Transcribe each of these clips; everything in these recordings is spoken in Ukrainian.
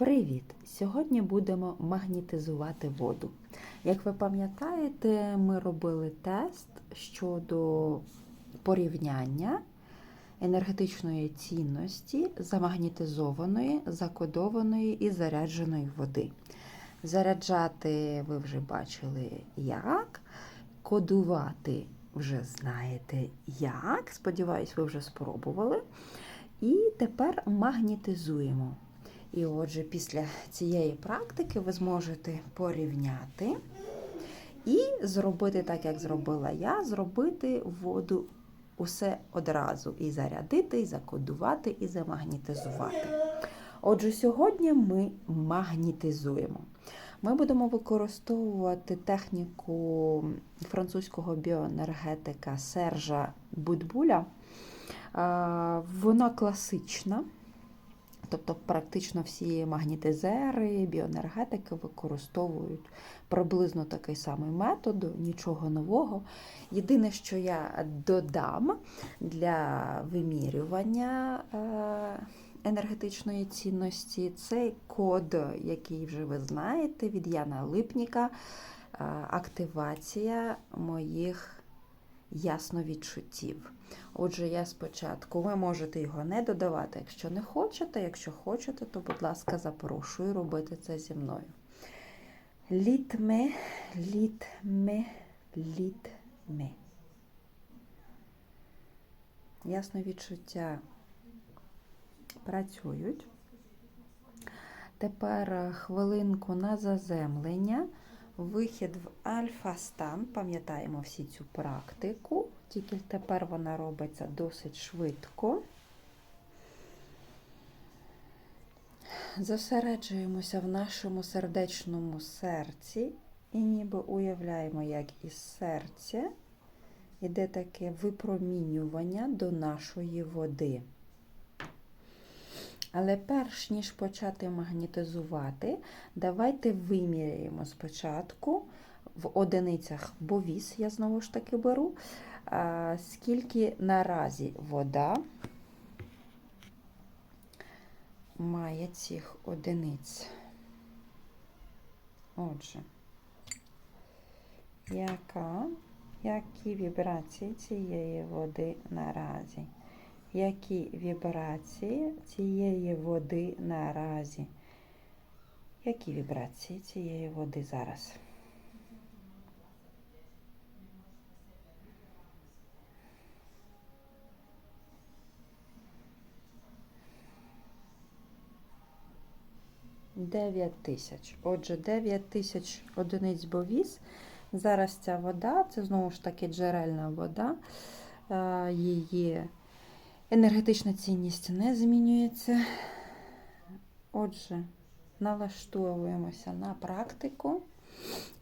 Привіт! Сьогодні будемо магнітизувати воду. Як ви пам'ятаєте, ми робили тест щодо порівняння енергетичної цінності замагнітизованої, закодованої і зарядженої води. Заряджати ви вже бачили як, кодувати вже знаєте як. Сподіваюсь, ви вже спробували. І тепер магнітизуємо. І отже, після цієї практики ви зможете порівняти і зробити так, як зробила я, зробити воду усе одразу. І зарядити, і закодувати, і замагнітизувати. Отже, сьогодні ми магнітизуємо. Ми будемо використовувати техніку французького біоенергетика Сержа Будбуля. Вона класична. Тобто, практично всі магнітизери, біоенергетики використовують приблизно такий самий метод, нічого нового. Єдине, що я додам для вимірювання енергетичної цінності, це код, який вже ви знаєте, від Яна Липніка, активація моїх ясновідчуттів. Отже, я спочатку, ви можете його не додавати, якщо не хочете. Якщо хочете, то, будь ласка, запрошую робити це зі мною. Літме, літме, літме. Ясно відчуття працюють. Тепер хвилинку на заземлення. Вихід в альфа-стан, пам'ятаємо всі цю практику, тільки тепер вона робиться досить швидко. Зосереджуємося в нашому сердечному серці і ніби уявляємо, як із серця йде таке випромінювання до нашої води. Але перш ніж почати магнітизувати, давайте виміряємо спочатку в одиницях бовіс, я знову ж таки беру, скільки наразі вода має цих одиниць. Отже, яка, які вібрації цієї води наразі? Які вібрації цієї води наразі. Які вібрації цієї води зараз? Дев'ять тисяч. Отже, 9 тисяч одиниць бовіз. Зараз ця вода, це знову ж таки джерельна вода, її Енергетична цінність не змінюється. Отже, налаштовуємося на практику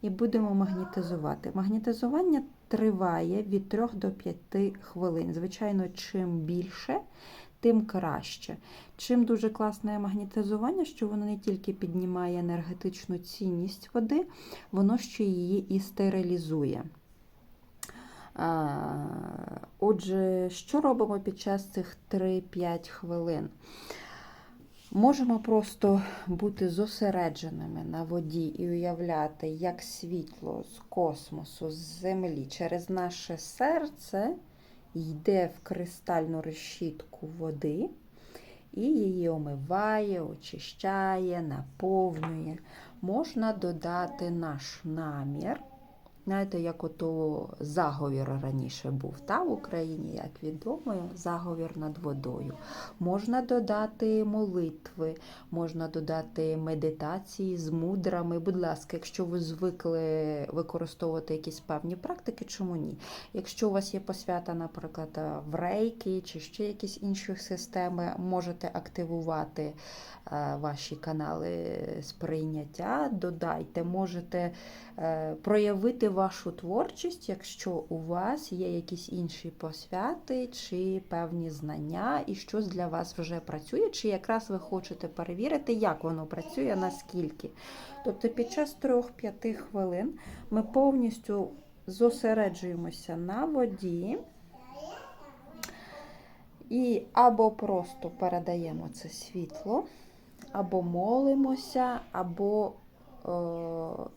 і будемо магнітизувати. Магнітизування триває від 3 до 5 хвилин. Звичайно, чим більше, тим краще. Чим дуже класне магнітизування, що воно не тільки піднімає енергетичну цінність води, воно ще її і стерилізує. Отже, що робимо під час цих 3-5 хвилин? Можемо просто бути зосередженими на воді і уявляти, як світло з космосу, з землі через наше серце йде в кристальну решітку води і її омиває, очищає, наповнює. Можна додати наш намір. Знаєте, як ото заговір раніше був та, в Україні, як відомо, заговір над водою. Можна додати молитви, можна додати медитації з мудрами. Будь ласка, якщо ви звикли використовувати якісь певні практики, чому ні? Якщо у вас є посвята, наприклад, в рейки чи ще якісь інші системи, можете активувати ваші канали сприйняття, додайте, можете е, проявити вашу творчість, якщо у вас є якісь інші посвяти чи певні знання, і щось для вас вже працює, чи якраз ви хочете перевірити, як воно працює, наскільки. Тобто під час 3-5 хвилин ми повністю зосереджуємося на воді. І або просто передаємо це світло або молимося, або е,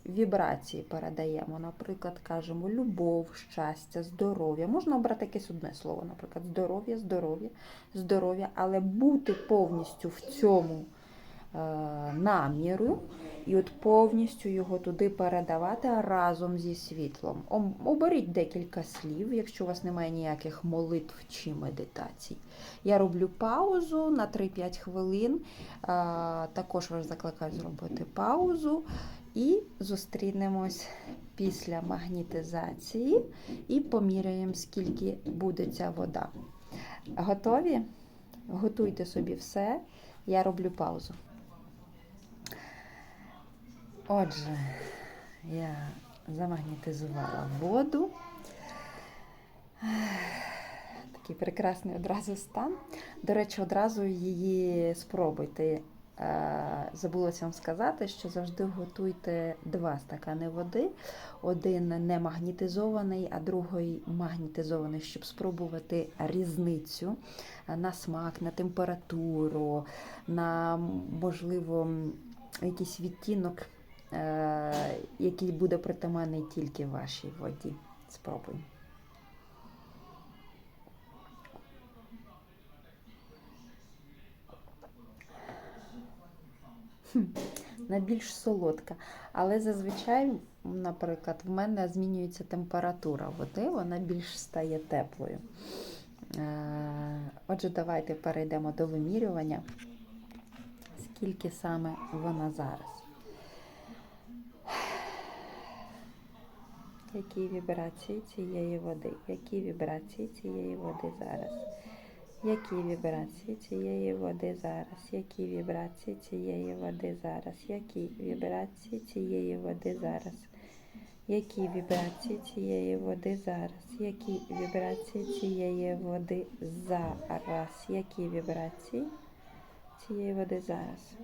вібрації передаємо. Наприклад, кажемо любов, щастя, здоров'я. Можна обрати якесь одне слово, наприклад, здоров'я, здоров'я, здоров'я, але бути повністю в цьому е, наміру і от повністю його туди передавати разом зі світлом. Оберіть декілька слів, якщо у вас немає ніяких молитв чи медитацій. Я роблю паузу на 3-5 хвилин. Також вас закликаю зробити паузу і зустрінемось після магнітизації і поміряємо, скільки буде ця вода. Готові? Готуйте собі все. Я роблю паузу. Отже, я замагнітизувала воду. Такий прекрасний одразу стан. До речі, одразу її спробуйте. Е, Забулася вам сказати, що завжди готуйте два стакани води. Один не магнітизований, а другий магнітизований, щоб спробувати різницю на смак, на температуру, на можливо якийсь відтінок, який буде притаманний тільки вашій воді. Спробуй. Хм, на більш солодка. Але зазвичай, наприклад, в мене змінюється температура води, вона більш стає теплою. Е, Отже, давайте перейдемо до вимірювання, скільки саме вона зараз. Які вібрації цієї води? Які вібрації цієї води зараз? Які вібрації цієї води зараз? Які вібрації цієї води зараз? Які вібрації цієї води зараз? Які вібрації цієї води зараз? Які вібрації цієї води зараз? Які вібрації цієї води зараз?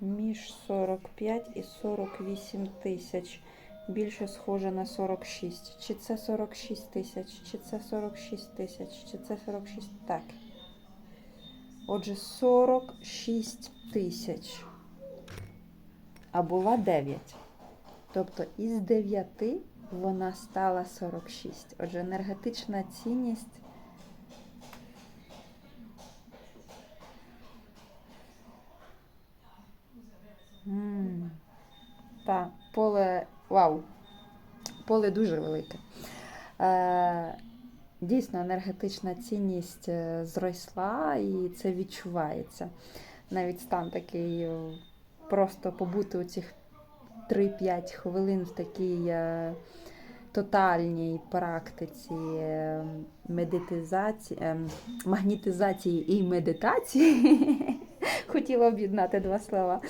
Між 45 і 48 тисяч. Більше схоже на 46. Чи це 46 тисяч, чи це 46 тисяч, чи це 46. Так. Отже, 46 тисяч. А була 9. Тобто із 9 вона стала 46. Отже, енергетична цінність. Та, поле. Вау! Поле дуже велике. Е, дійсно, енергетична цінність е, зросла і це відчувається. Навіть стан такий е, просто побути у цих 3-5 хвилин в такій е, тотальній практиці медитизації, магнітизації і медитації. Хотіла об'єднати два слова.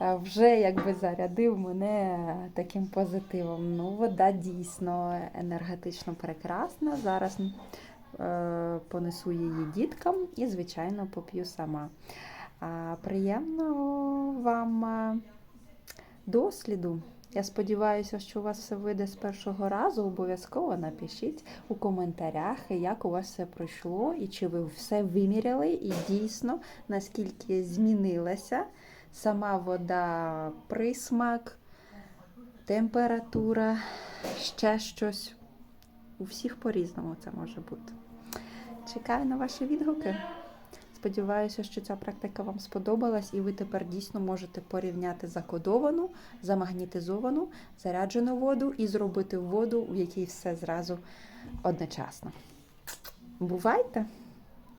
Е, Вже якби зарядив мене таким позитивом. Ну, вода дійсно енергетично прекрасна. Зараз е, понесу її діткам і, звичайно, поп'ю сама. Приємного вам е, досліду. Я сподіваюся, що у вас все вийде з першого разу. Обов'язково напишіть у коментарях, як у вас все пройшло, і чи ви все виміряли, і дійсно наскільки змінилася сама вода, присмак, температура, ще щось. У всіх по-різному це може бути. Чекаю на ваші відгуки. Сподіваюся, що ця практика вам сподобалась, і ви тепер дійсно можете порівняти закодовану, замагнітизовану, заряджену воду і зробити воду, в якій все зразу одночасно. Бувайте!